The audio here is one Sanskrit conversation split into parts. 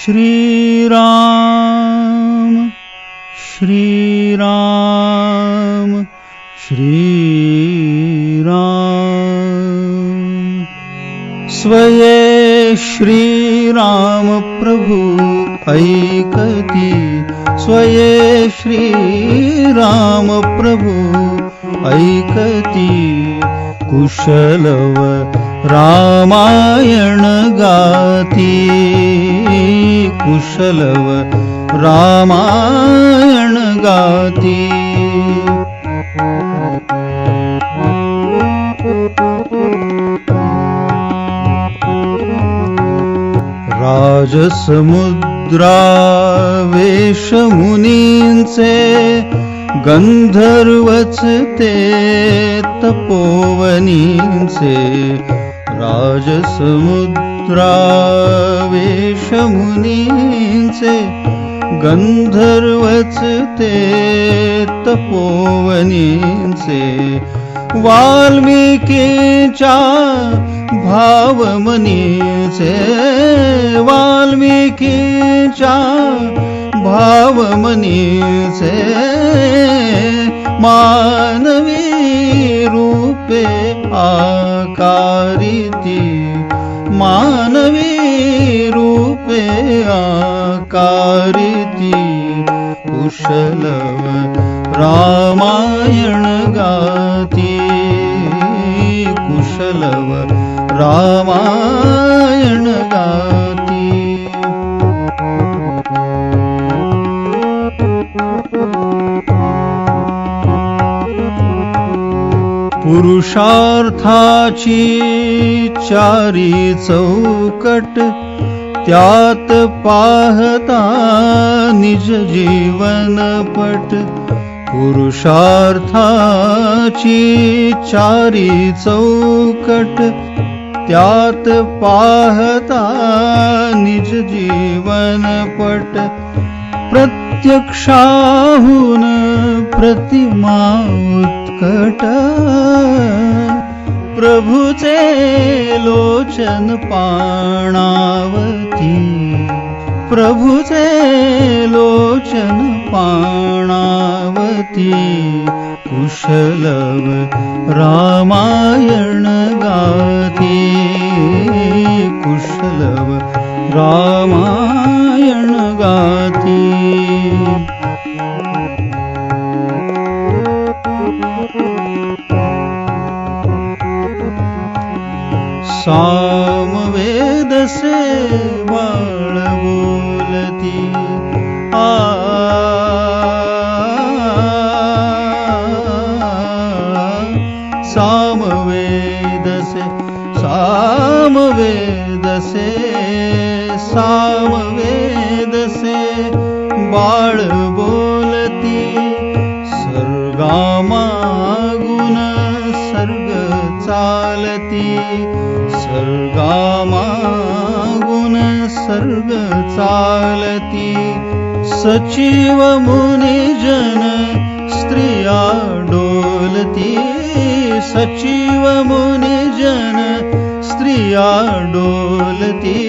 श्रीराम श्रीराम श्रीराम। स्वये श्रीराम प्रभु ऐकति। स्वये श्रीराम प्रभु ऐकति। कुशलव रामायण गाती कुशलव रामायण गाती। राजसमुद्रावेशमुनींचे गंधर्वच ते तपोवनींचे राजसमुद्रावेशमुनींचे गंधर्वच ते तपोवनींचे वाल्मिकीच्या भावमनीचे वाल्मिकीच्या भावमनीचे मानवी रूपे कुशलव रामायण गाती। कुशलव रामायण गाती। पुरुषार्थाची चारी चौकट त्यात पाहता निज जीवनपट पुरुषार्थाची चारी चौकट. त्यात पाहता निज जीवनपट प्रत्यक्षाहून प्रतिमा उत्कट. प्रभुचे लोचन पाणावती। प्रभुचे लोचन पाणावती। कुशलव रामायण गाती। कुशलव रामायण सामवेद से बाळ बोलती आ सामवेद से सामवेद से बाळ बोलती सर्गामागुण सर्ग चालती सर्गामागुण सर्ग चालती, सचिव मुनिजन स्त्रिया डोलती, सचिव मुनिजन स्त्रिया डोलती,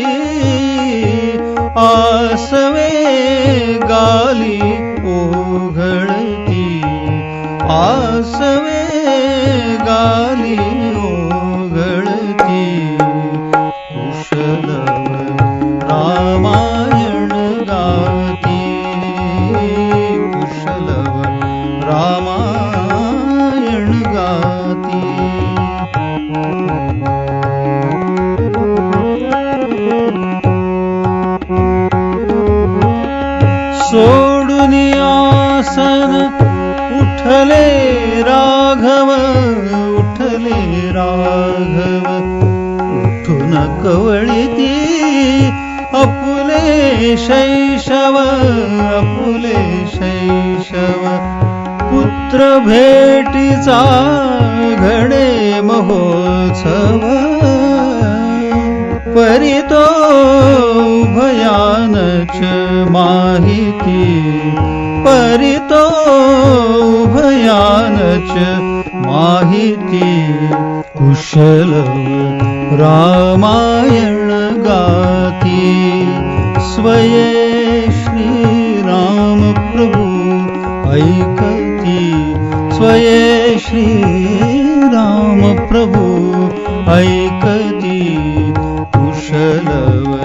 आसवे गाली ओघळती, आसवे ओघळती कुशलव रामायण गाती कुशलव रामायण गाती सोडून आसन उठले राघव कवळीती अपुले शैशव अपुले शैशव. पुत्र भेटीचा घडे महोत्सव. परितो भयानच माहिती. परितो भयानच माहिती. कुशल रामायण गाती स्वये श्रीराम प्रभु ऐकती। स्वये श्रीराम प्रभु ऐकती। कुशलव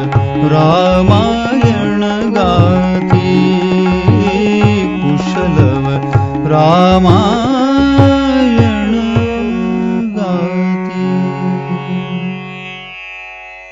रामायण गाती। कुशलव रामायण